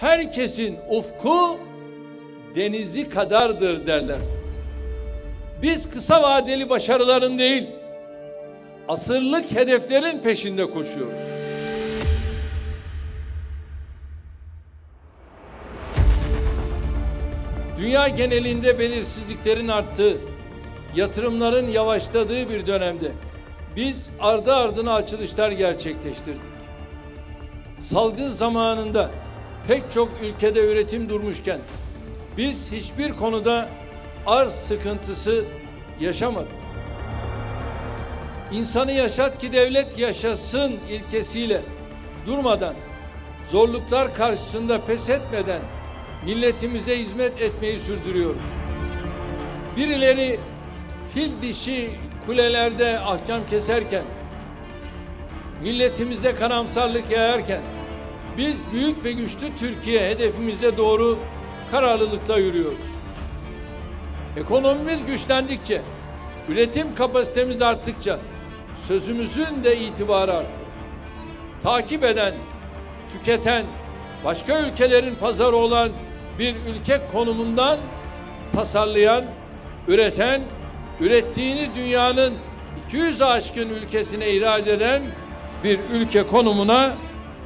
herkesin ufku denizi kadardır derler. Biz kısa vadeli başarıların değil, asırlık hedeflerin peşinde koşuyoruz. Dünya genelinde belirsizliklerin arttığı, yatırımların yavaşladığı bir dönemde biz ardı ardına açılışlar gerçekleştirdik. Salgın zamanında pek çok ülkede üretim durmuşken biz hiçbir konuda arz sıkıntısı yaşamadık. İnsanı yaşat ki devlet yaşasın ilkesiyle durmadan, zorluklar karşısında pes etmeden milletimize hizmet etmeyi sürdürüyoruz. Birileri fil dişi kulelerde ahkam keserken, milletimize karamsarlık yayarken, biz büyük ve güçlü Türkiye hedefimize doğru kararlılıkla yürüyoruz. Ekonomimiz güçlendikçe, üretim kapasitemiz arttıkça sözümüzün de itibarı arttı. Takip eden, tüketen, başka ülkelerin pazarı olan bir ülke konumundan tasarlayan, üreten, ürettiğini dünyanın 200 aşkın ülkesine ihraç eden bir ülke konumuna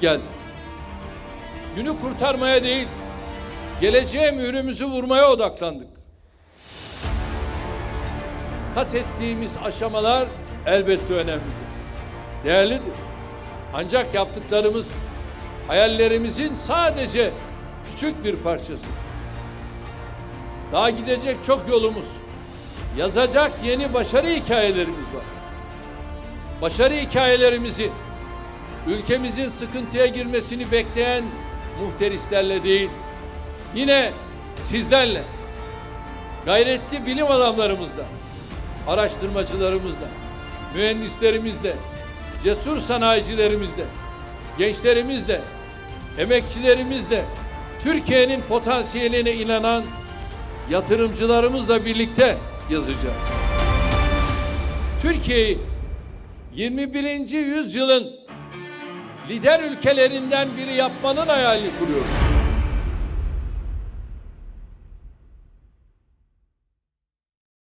geldi. Günü kurtarmaya değil, geleceğe mührümüzü vurmaya odaklandık. Kat ettiğimiz aşamalar elbette önemlidir. Değerlidir. Ancak yaptıklarımız hayallerimizin sadece küçük bir parçası. Daha gidecek çok yolumuz, yazacak yeni başarı hikayelerimiz var. Başarı hikayelerimizi ülkemizin sıkıntıya girmesini bekleyen muhterislerle değil, yine sizlerle, gayretli bilim adamlarımızla, araştırmacılarımızla, mühendislerimizle, cesur sanayicilerimizle, gençlerimizle, emekçilerimizle, Türkiye'nin potansiyeline inanan yatırımcılarımızla birlikte yazacağız. Türkiye'yi 21. yüzyılın lider ülkelerinden biri yapmanın hayalini kuruyoruz.